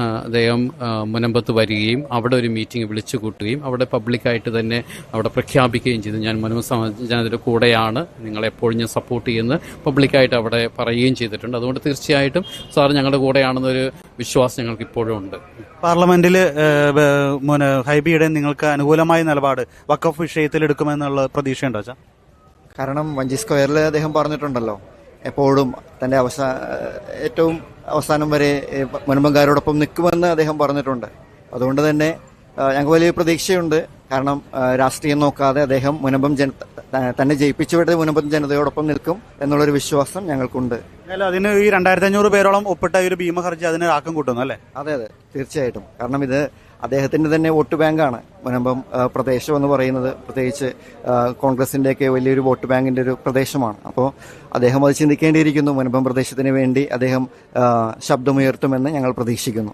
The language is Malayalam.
അദ്ദേഹം മുനമ്പത്ത് വരികയും അവിടെ ഒരു മീറ്റിംഗ് വിളിച്ചു കൂട്ടുകയും അവിടെ പബ്ലിക്കായിട്ട് തന്നെ അവിടെ പ്രഖ്യാപിക്കുകയും ചെയ്തു. ഞാൻ മുനമ്പ് സമാജ കൂടെയാണ്. നിങ്ങളെ എപ്പോഴും ഞാൻ സപ്പോർട്ട് ചെയ്യുന്നത് പബ്ലിക്കായിട്ട് അവിടെ പറയുകയും ചെയ്തിട്ടുണ്ട്. അതുകൊണ്ട് തീർച്ചയായിട്ടും സാർ ഞങ്ങളുടെ കൂടെയാണെന്നൊരു വിശ്വാസം ഞങ്ങൾക്ക് ഇപ്പോഴും ഉണ്ട്. പാർലമെന്റിൽ ഹൈബിയുടെ നിങ്ങൾക്ക് അനുകൂലമായ നിലപാട് വക്കഫ് വിഷയത്തിൽ എടുക്കുമെന്നുള്ള പ്രതീക്ഷയുണ്ടോ അച്ഛാ? കാരണം വഞ്ചി സ്ക്വയറിൽ അദ്ദേഹം പറഞ്ഞിട്ടുണ്ടല്ലോ എപ്പോഴും തന്റെ അവസാന ഏറ്റവും അവസാനം വരെ ഏഹ്, മുൻപങ്കാരോടൊപ്പം നിൽക്കുമെന്ന് അദ്ദേഹം പറഞ്ഞിട്ടുണ്ട്. അതുകൊണ്ട് തന്നെ ഞങ്ങൾക്ക് വലിയ പ്രതീക്ഷയുണ്ട്. കാരണം രാഷ്ട്രീയം നോക്കാതെ അദ്ദേഹം മുനമ്പം ജന തന്നെ ജയിപ്പിച്ചുവിട്ട് മുനമ്പം ജനതയോടൊപ്പം നിൽക്കും എന്നുള്ളൊരു വിശ്വാസം ഞങ്ങൾക്കുണ്ട്. അതിന് ഈ രണ്ടായിരത്തി അഞ്ഞൂറ് പേരോളം ഒപ്പിട്ട ഒരു ഭീമ ഹർജി അതിന് ആക്കം കൂട്ടുന്നു അല്ലേ? അതെ അതെ. തീർച്ചയായിട്ടും. കാരണം ഇത് അദ്ദേഹത്തിന്റെ തന്നെ വോട്ട് ബാങ്കാണ്. മുനമ്പം പ്രദേശം എന്ന് പറയുന്നത് പ്രത്യേകിച്ച് കോൺഗ്രസിന്റെയൊക്കെ വലിയൊരു വോട്ട് ബാങ്കിന്റെ ഒരു പ്രദേശമാണ്. അപ്പോൾ അദ്ദേഹം അത് ചിന്തിക്കേണ്ടിയിരിക്കുന്നു. മുനമ്പം പ്രദേശത്തിന് വേണ്ടി അദ്ദേഹം ശബ്ദമുയർത്തുമെന്ന് ഞങ്ങൾ പ്രതീക്ഷിക്കുന്നു.